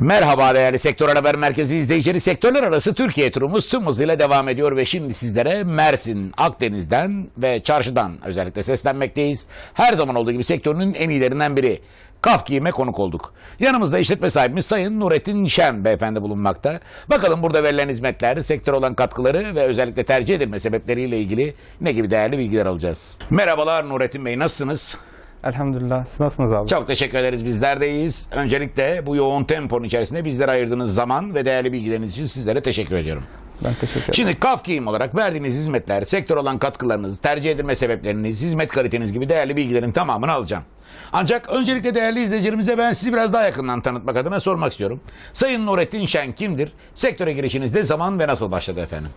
Merhaba değerli Sektör Haber Merkezi izleyicileri. Sektörler arası Türkiye turumuz tüm hızıyla devam ediyor ve şimdi sizlere Mersin, Akdeniz'den ve Çarşı'dan özellikle seslenmekteyiz. Her zaman olduğu gibi sektörünün en iyilerinden biri. Kaf konuk olduk. Yanımızda işletme sahibimiz Sayın Nurettin Şen beyefendi bulunmakta. Bakalım burada verilen hizmetler, sektör olan katkıları ve özellikle tercih edilme sebepleriyle ilgili ne gibi değerli bilgiler alacağız. Merhabalar Nurettin Bey nasılsınız? Elhamdülillah. Siz nasılsınız abi? Çok teşekkür ederiz. Bizler de iyiyiz. Öncelikle bu yoğun temponun içerisinde bizlere ayırdığınız zaman ve değerli bilgileriniz için sizlere teşekkür ediyorum. Ben teşekkür ederim. Şimdi Kaf Giyim olarak verdiğiniz hizmetler, sektör olan katkılarınız, tercih edilme sebepleriniz, hizmet kaliteniz gibi değerli bilgilerin tamamını alacağım. Ancak öncelikle değerli izleyicilerimize ben sizi biraz daha yakından tanıtmak adına sormak istiyorum. Sayın Nurettin Şen kimdir? Sektöre girişiniz ne zaman ve nasıl başladı efendim?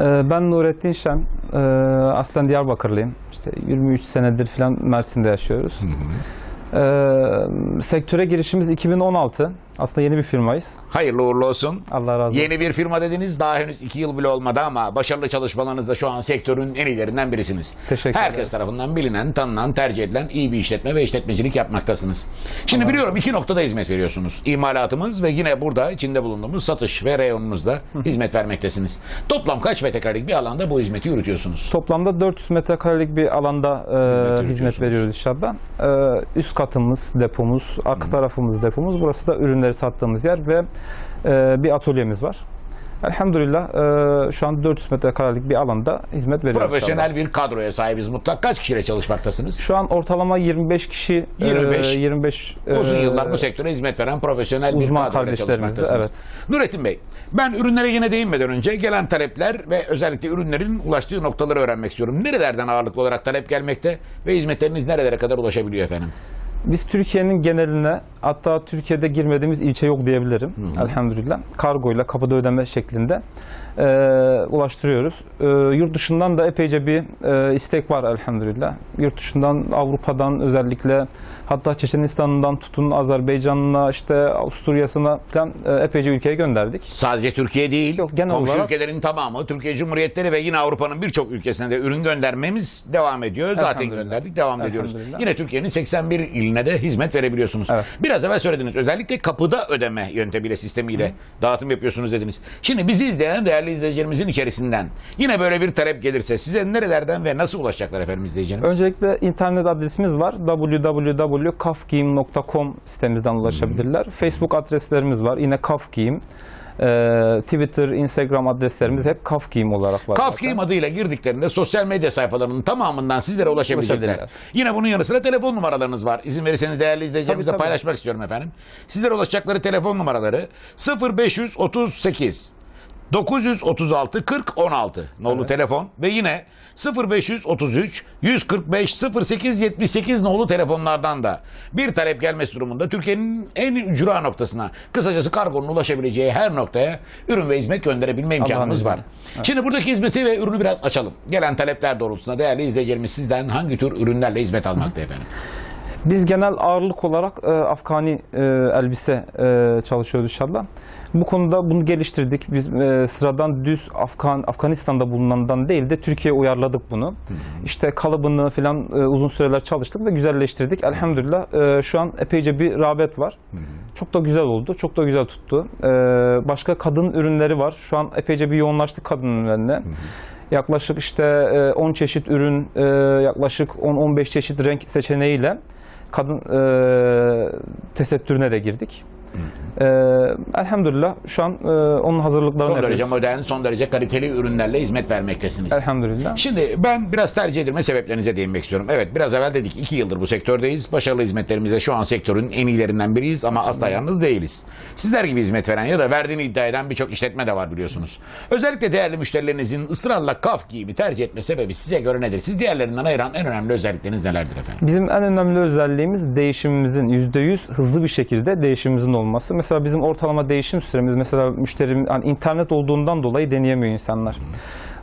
Ee, ben Nurettin Şen. Ee, aslen Diyarbakırlıyım. İşte 23 senedir falan Mersin'de yaşıyoruz. Ee, sektöre girişimiz 2016. Aslında yeni bir firmayız. Hayırlı uğurlu olsun. Allah razı olsun. Yeni bir firma dediniz daha henüz iki yıl bile olmadı ama başarılı çalışmalarınızda şu an sektörün en iyilerinden birisiniz. Teşekkür Herkes ederim. tarafından bilinen, tanınan, tercih edilen iyi bir işletme ve işletmecilik yapmaktasınız. Şimdi biliyorum iki noktada hizmet veriyorsunuz. İmalatımız ve yine burada içinde bulunduğumuz satış ve reyonumuzda hizmet vermektesiniz. Toplam kaç metrekarelik bir alanda bu hizmeti yürütüyorsunuz? Toplamda 400 metrekarelik bir alanda e, yürütüyorsunuz. hizmet veriyoruz inşallah. E, üst katımız depomuz, arka tarafımız depomuz. Burası da ürünleri sattığımız yer ve e, bir atölyemiz var. Elhamdülillah e, şu an 400 metrekarelik bir alanda hizmet veriyoruz. Profesyonel bir kadroya sahibiz mutlak. Kaç kişiyle çalışmaktasınız? Şu an ortalama 25 kişi, 25. e, 25 Uzun e, yıllar bu sektöre hizmet veren profesyonel bir de, çalışmaktasınız. Nurettin Bey, ben ürünlere yine değinmeden önce gelen talepler ve özellikle ürünlerin ulaştığı noktaları öğrenmek istiyorum. Nerelerden ağırlıklı olarak talep gelmekte ve hizmetleriniz nerelere kadar ulaşabiliyor efendim? Biz Türkiye'nin geneline hatta Türkiye'de girmediğimiz ilçe yok diyebilirim. Elhamdülillah. Kargoyla kapıda ödeme şeklinde e, ulaştırıyoruz. E, yurt dışından da epeyce bir e, istek var elhamdülillah. Yurt dışından Avrupa'dan özellikle hatta Çeçenistan'dan tutun Azerbaycan'ına işte Avusturya'sına falan e, epeyce ülkeye gönderdik. Sadece Türkiye değil, Yok, genel komşu olarak- ülkelerin tamamı, Türkiye Cumhuriyetleri ve yine Avrupa'nın birçok ülkesine de ürün göndermemiz devam ediyor. Zaten gönderdik, devam ediyoruz. Yine Türkiye'nin 81 iline de hizmet verebiliyorsunuz. Evet. Biraz evvel söylediniz, özellikle kapıda ödeme yöntemiyle, sistemiyle dağıtım yapıyorsunuz dediniz. Şimdi bizi izleyen değerli izleyicilerimizin içerisinden yine böyle bir talep gelirse size nerelerden ve nasıl ulaşacaklar efendim izleyicilerimiz? Öncelikle internet adresimiz var. www.kafgiyim.com sitemizden ulaşabilirler. Facebook adreslerimiz var. Yine Kafgiyim. Ee, Twitter, Instagram adreslerimiz hep Kafgiyim olarak var. Kaf. Giyim adıyla girdiklerinde sosyal medya sayfalarının tamamından sizlere ulaşabilecekler. Yine bunun yanı sıra telefon numaralarınız var. İzin verirseniz değerli izleyicilerimizle paylaşmak istiyorum efendim. Sizlere ulaşacakları telefon numaraları 0538 936 40 16 nolu Evet. telefon ve yine 0533 145 08 78 nolu telefonlardan da bir talep gelmesi durumunda Türkiye'nin en ücra noktasına kısacası kargonun ulaşabileceği her noktaya ürün ve hizmet gönderebilme imkanımız var. izniyle. Şimdi buradaki hizmeti ve ürünü biraz açalım. Gelen talepler doğrultusunda değerli izleyicilerimiz sizden hangi tür ürünlerle hizmet almakta efendim? Biz genel ağırlık olarak e, Afgani e, elbise e, çalışıyoruz inşallah. Bu konuda bunu geliştirdik. Biz e, sıradan düz Afgan Afganistan'da bulunandan değil de Türkiye'ye uyarladık bunu. İşte kalıbını falan e, uzun süreler çalıştık ve güzelleştirdik. Elhamdülillah e, şu an epeyce bir rağbet var. Çok da güzel oldu. Çok da güzel tuttu. E, başka kadın ürünleri var. Şu an epeyce bir yoğunlaştık kadın ürünlerine. Yaklaşık işte e, 10 çeşit ürün, e, yaklaşık 10-15 çeşit renk seçeneğiyle kadın e, tesettürüne de girdik. E, elhamdülillah şu an e, onun hazırlıklarını Son derece modern, son derece kaliteli ürünlerle hizmet vermektesiniz. Elhamdülillah. Şimdi ben biraz tercih edilme sebeplerinize değinmek istiyorum. Evet biraz evvel dedik iki yıldır bu sektördeyiz. Başarılı hizmetlerimizde şu an sektörün en iyilerinden biriyiz ama asla yalnız değiliz. Sizler gibi hizmet veren ya da verdiğini iddia eden birçok işletme de var biliyorsunuz. Özellikle değerli müşterilerinizin ısrarla kaf giyimi tercih etme sebebi size göre nedir? Siz diğerlerinden ayıran en önemli özellikleriniz nelerdir efendim? Bizim en önemli özelliğimiz değişimimizin %100 hızlı bir şekilde değişimimizin olması. Mesela bizim ortalama değişim süremiz mesela müşterim hani internet olduğundan dolayı deneyemiyor insanlar.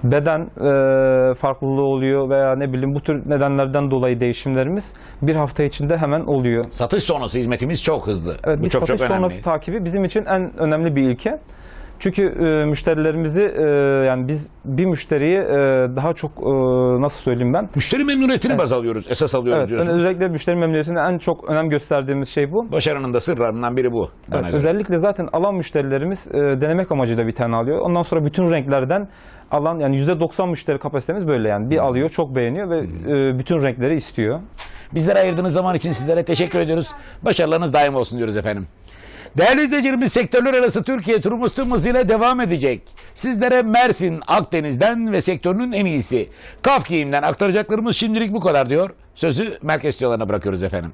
Beden e, farklılığı oluyor veya ne bileyim bu tür nedenlerden dolayı değişimlerimiz bir hafta içinde hemen oluyor. Satış sonrası hizmetimiz çok hızlı. Evet, bu biz çok satış çok önemli. sonrası takibi bizim için en önemli bir ilke. Çünkü e, müşterilerimizi e, yani biz bir müşteriyi e, daha çok e, nasıl söyleyeyim ben? Müşteri memnuniyetini baz alıyoruz, esas alıyoruz Evet, diyorsunuz. özellikle müşteri memnuniyetine en çok önem gösterdiğimiz şey bu. Başarının da sırlarından biri bu. bana Evet, göre. özellikle zaten alan müşterilerimiz e, denemek amacıyla bir tane alıyor. Ondan sonra bütün renklerden alan yani %90 müşteri kapasitemiz böyle yani. Bir alıyor, çok beğeniyor ve e, bütün renkleri istiyor. Bizlere ayırdığınız zaman için sizlere teşekkür ediyoruz. Başarılarınız daim olsun diyoruz efendim. Değerli izleyicilerimiz sektörler arası Türkiye turumuz tüm devam edecek. Sizlere Mersin, Akdeniz'den ve sektörünün en iyisi Kaf Giyim'den aktaracaklarımız şimdilik bu kadar diyor. Sözü merkez bırakıyoruz efendim.